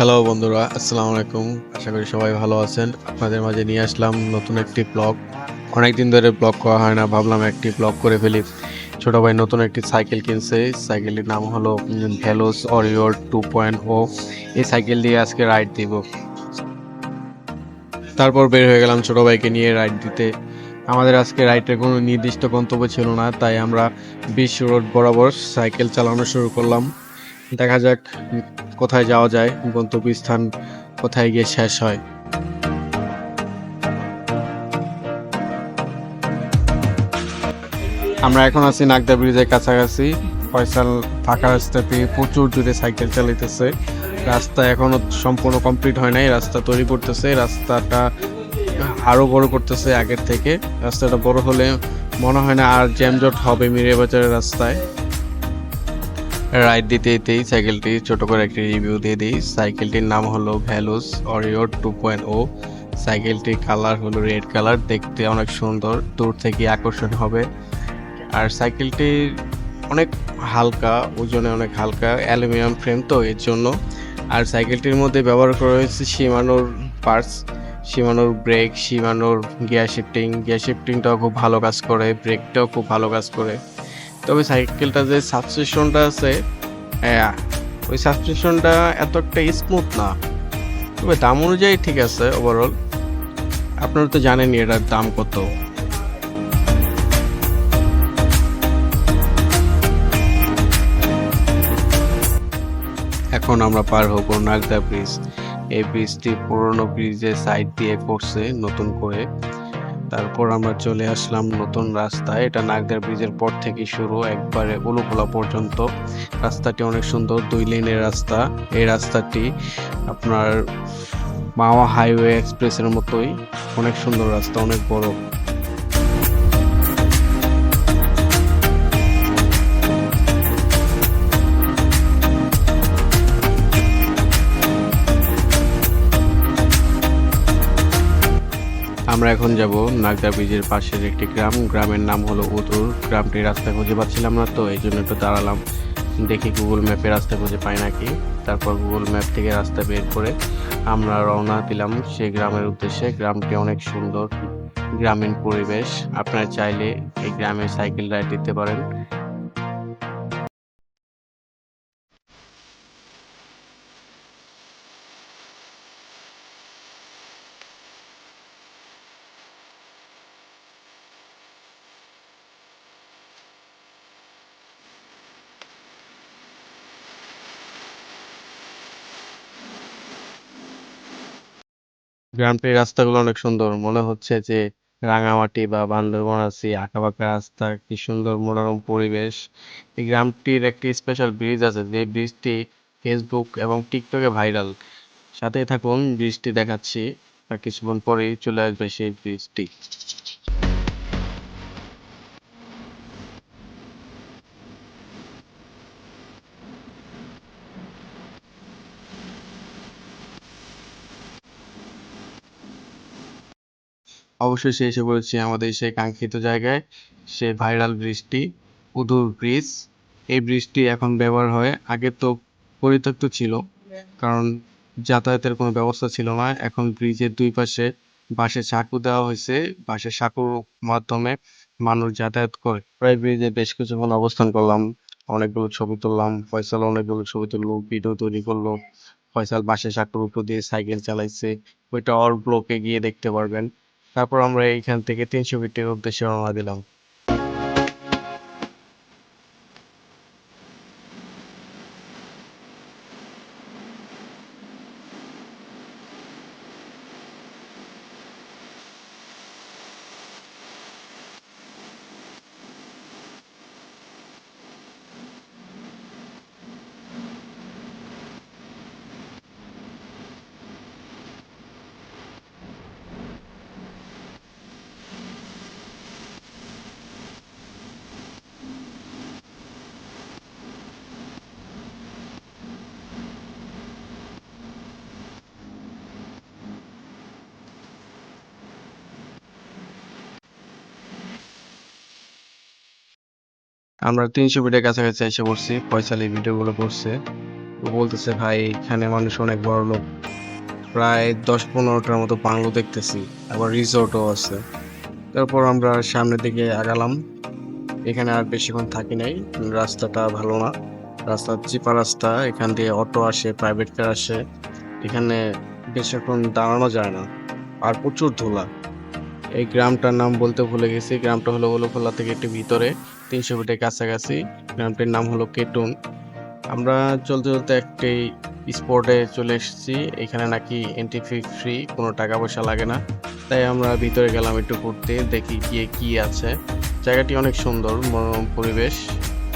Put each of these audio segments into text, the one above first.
Hello বন্ধুরা, আসসালামু আলাইকুম। আশা করি সবাই ভালো আছেন। আপনাদের মাঝে নিয়ে আসলাম নতুন একটি ব্লগ। অনেকদিন ধরে ব্লগ করা হয় না, ভাবলাম একটি ব্লগ করে ফেলি। ছোট ভাই নতুন একটি সাইকেল কিনছে। সাইকেলটির নাম হলো ভ্যালোস অরিওর টু পয়েন্ট ও এই সাইকেল দিয়ে আজকে রাইড দিব। তারপর বের হয়ে গেলাম ছোট ভাইকে নিয়ে রাইড দিতে। আমাদের আজকে রাইডের কোনো নির্দিষ্ট গন্তব্য ছিল না, তাই আমরা বিশ্ব রোড বরাবর সাইকেল চালানো শুরু করলাম। দেখা যাক কোথায় যাওয়া যায়, গন্তব্যস্থান কোথায় গিয়ে শেষ হয়। আমরা এখন আছি নাগদা ব্রিজের কাছাকাছি। ফয়সাল ফাঁকা রাস্তা পেয়ে প্রচুর দূরে সাইকেল চালাইতেছে। রাস্তা এখনও সম্পূর্ণ কমপ্লিট হয় নাই, রাস্তা তৈরি করতেছে। রাস্তাটা আরও বড় করতেছে আগের থেকে। রাস্তাটা বড় হলে মনে হয় না আর জ্যামজট হবে মিরে বাজারের রাস্তায়। রাইড দিতে দিতেই সাইকেলটি ছোট করে একটি রিভিউ দিয়ে দিই। সাইকেলটির নাম হলো ভ্যালুস অরিও টু পয়েন্ট ও সাইকেলটির কালার হলো রেড কালার দেখতে অনেক সুন্দর, দূর থেকে আকর্ষণ হবে। আর সাইকেলটি অনেক হালকা, ওজনে অনেক হালকা অ্যালুমিনিয়াম ফ্রেম তো এর জন্য। আর সাইকেলটির মধ্যে ব্যবহার করা হয়েছে সীমানোর পার্টস সীমানোর ব্রেক সীমানোর গিয়ার শিফটিং গিয়ার শিফটিংটাও খুব ভালো কাজ করে ব্রেকটাও খুব ভালো কাজ করে। তবে সাইকেলটা যে সাবস্টেশনটা আছে হ্যাঁ, ওই সাবস্টেশনটা এত একটা স্মুথ না। তবে দাম অনুযায়ী ঠিক আছে ওভারঅল আপনারা তো জানেনই এটার দাম কত। এখন আমরা পার হব নাগদা ব্রিজ। এই ব্রিজটি পুরনো ব্রিজের সাইড দিয়ে করছে নতুন করে। তারপর আমরা চলে আসলাম নতুন রাস্তায়। এটা নাগদার ব্রিজের পর থেকে শুরু, একবারে উলুখোলা পর্যন্ত। রাস্তাটি অনেক সুন্দর, দুই লেনের রাস্তা। এই রাস্তাটি আপনার মাওয়া হাইওয়ে এক্সপ্রেসের মতোই। অনেক সুন্দর রাস্তা, অনেক বড়। আমরা এখন যাব নাগদা ব্রিজের পাশের একটি গ্রাম। গ্রামের নাম হলো উদুর গ্রামটির রাস্তা খুঁজে পাচ্ছিলাম না তো, এই জন্য একটু দাঁড়ালাম। দেখি গুগল ম্যাপে রাস্তা খুঁজে পাই নাকি। তারপর গুগল ম্যাপ থেকে রাস্তা বের করে আমরা রওনা দিলাম সেই গ্রামের উদ্দেশ্যে। গ্রামটি অনেক সুন্দর। গ্রামীণ পরিবেশ। আপনারা চাইলে এই গ্রামে সাইকেল রাইড দিতে পারেন। গ্রামটির রাস্তাগুলো অনেক সুন্দর। মনে হচ্ছে যে রাঙামাটি বা বান্দরবন আছি, আঁকাবাঁকা রাস্তা, কি সুন্দর মনোরম পরিবেশ। এই গ্রামটির একটি স্পেশাল ব্রিজ আছে, যে ব্রিজটি ফেসবুক এবং টিকটকে ভাইরাল সাথে থাকুন ব্রিজটি দেখাচ্ছি, আর কিছুক্ষণ পরেই চলে আসবে সেই ব্রিজটি অবশেষে এসে পড়েছি আমাদের সেই কাঙ্ক্ষিত জায়গায় সে ভাইরাল ব্রিজটি উদুর ব্রিজ, এই ব্রিজটি এখন ব্যবহার হয়, আগে তো পরিত্যক্ত ছিল, কারণ যাতায়াতের কোনো ব্যবস্থা ছিল না, এখন ব্রিজের দুই পাশে বাঁশের সাঁকো দেওয়া হয়েছে, বাঁশের সাঁকোর মাধ্যমে মানুষ যাতায়াত করে। প্রায় ব্রিজে বেশ কিছুক্ষণ অবস্থান করলাম, অনেকগুলো ছবি তুললাম, ফয়সাল অনেকগুলো ছবি তুললো, ভিডিও তৈরি করল, ফয়সাল বাঁশের সাঁকোর উপর দিয়ে সাইকেল চালাইছে, ওইটা অর ব্লকে গিয়ে দেখতে পারবেন। তারপর আমরা এইখান থেকে তিনশো ফিটের উদ্দেশ্যে রওনা দিলাম। আমরা তিনশো ফিটের কাছাকাছি এসে পড়ছি, ফয়সাল এই ভিডিওগুলো করছে। বলতেছে, ভাই, এখানে মানুষ অনেক বড় লোক। প্রায় দশ পনেরোটার মতো বাংলো দেখতেছি, আবার রিসোর্টও আছে। তারপর আমরা সামনের দিকে আগালাম। এখানে আর বেশিক্ষণ থাকি নাই, রাস্তাটা ভালো না। রাস্তা চিপা রাস্তা, এখান দিয়ে অটো আসে প্রাইভেট কার আসে। এখানে বেশিক্ষণ দাঁড়ানো যায় না, আর প্রচুর ধুলা। এই গ্রামটার নাম বলতে ভুলে গেছি, গ্রামটা হলো গোলখোলা থেকে একটু ভিতরে। তিনশো ফিটের কাছাকাছি। গ্রামটির নাম হলো কেটুন। আমরা চলতে চলতে একটি স্পটে চলে এসেছি। এখানে নাকি এন্ট্রি ফি ফ্রি কোনো টাকা পয়সা লাগে না। তাই আমরা ভিতরে গেলাম একটু ঘুরতে, দেখি গিয়ে কি আছে। জায়গাটি অনেক সুন্দর, মনোরম পরিবেশ।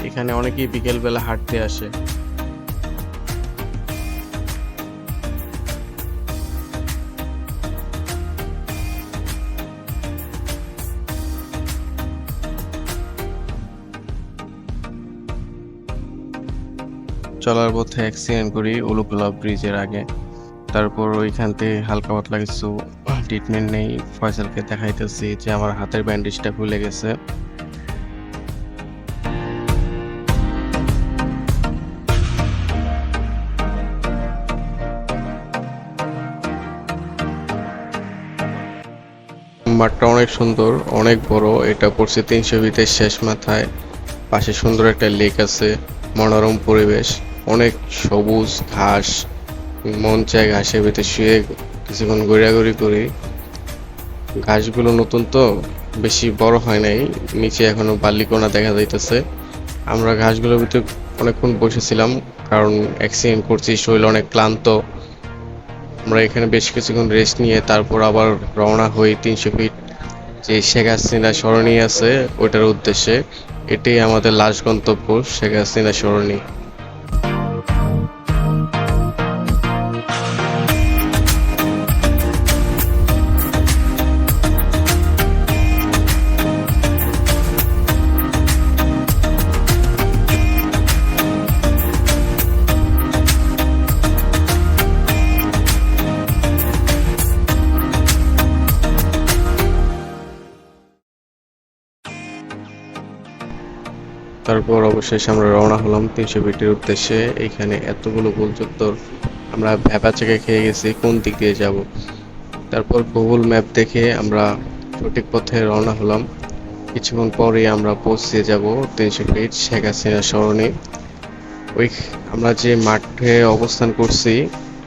এখানে অনেকেই বিকেলবেলা হাঁটতে আসে। চলার পথে অ্যাক্সিডেন্ট করি, উলুকুলা ব্রিজের আগে। তারপর ওইখান থেকে হালকা পাতলা কিছু ট্রিটমেন্ট নেই, ফয়সালকে দেখাইতেছি যে আমার হাতের ব্যান্ডেজটা খুলে গেছে। মাঠটা অনেক সুন্দর, অনেক বড়, এটা পড়ছে তিনশো ফিটের শেষ মাথায়। পাশে সুন্দর একটা লেক আছে, মনোরম পরিবেশ। অনেক সবুজ, ঘাস, মন চায় ঘাসের ভিতরে শুয়ে কিছুক্ষণ ঘোরাঘুরি করি। ঘাসগুলো নতুন তো, বেশি বড় হয় নাই, নিচে এখনও বালিকোনা দেখা যাইতেছে। আমরা ঘাসগুলোর ভিতরে অনেকক্ষণ বসেছিলাম, কারণ অ্যাক্সিডেন্ট করছি, শরীর অনেক ক্লান্ত। আমরা এখানে বেশ কিছুক্ষণ রেস্ট নিয়ে তারপর আবার রওনা হই তিনশো ফিট যে শেখ হাসিনা সরণি আছে, ওইটার উদ্দেশ্যে। এটাই আমাদের লাস্ট গন্তব্য, শেখ হাসিনা সরণি তারপর অবশেষে আমরা রওনা হলাম তিনশো ফিটের উদ্দেশ্যে। এখানে এতগুলো গোল চত্বর আমরা ভ্যাপা চেকে খেয়ে গেছি, কোন দিক দিয়ে যাব। তারপর গুগল ম্যাপ দেখে আমরা সঠিক পথে রওনা হলাম। কিছুক্ষণ পরেই আমরা পৌঁছে যাব তিনশো ফিট শেখ হাসিনা সরণি। ওই আমরা যে মাঠে অবস্থান করছি,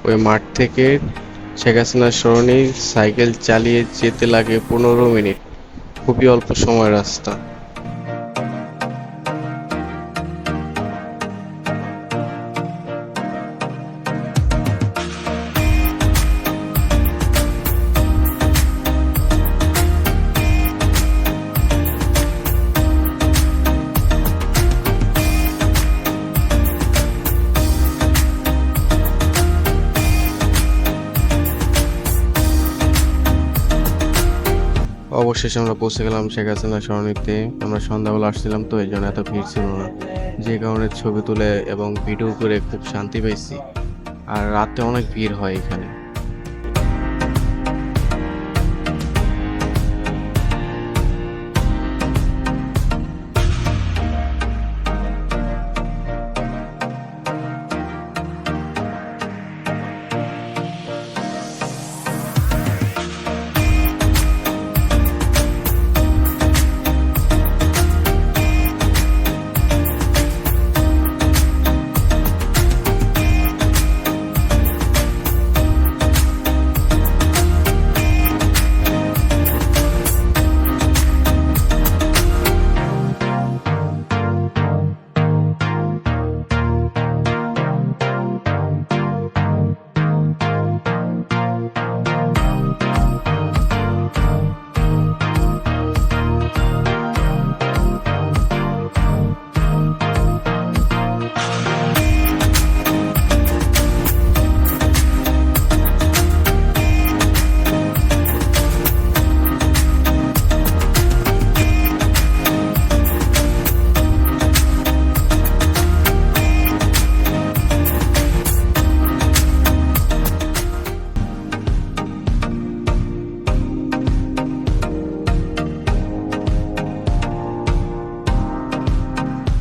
ওই মাঠ থেকে শেখ হাসিনা সরণি সাইকেল চালিয়ে যেতে লাগে পনেরো মিনিট। খুবই অল্প সময় রাস্তা। অবশেষে আমরা পৌঁছে গেলাম শেখ হাসিনা সরণিতে আমরা সন্ধ্যাবেলা আসছিলাম তো, এই জন্য এত ভিড় ছিল না। যে কারণে ছবি তুলে এবং ভিডিও করে খুব শান্তি পাইছি। আর রাতে অনেক ভিড় হয় এখানে।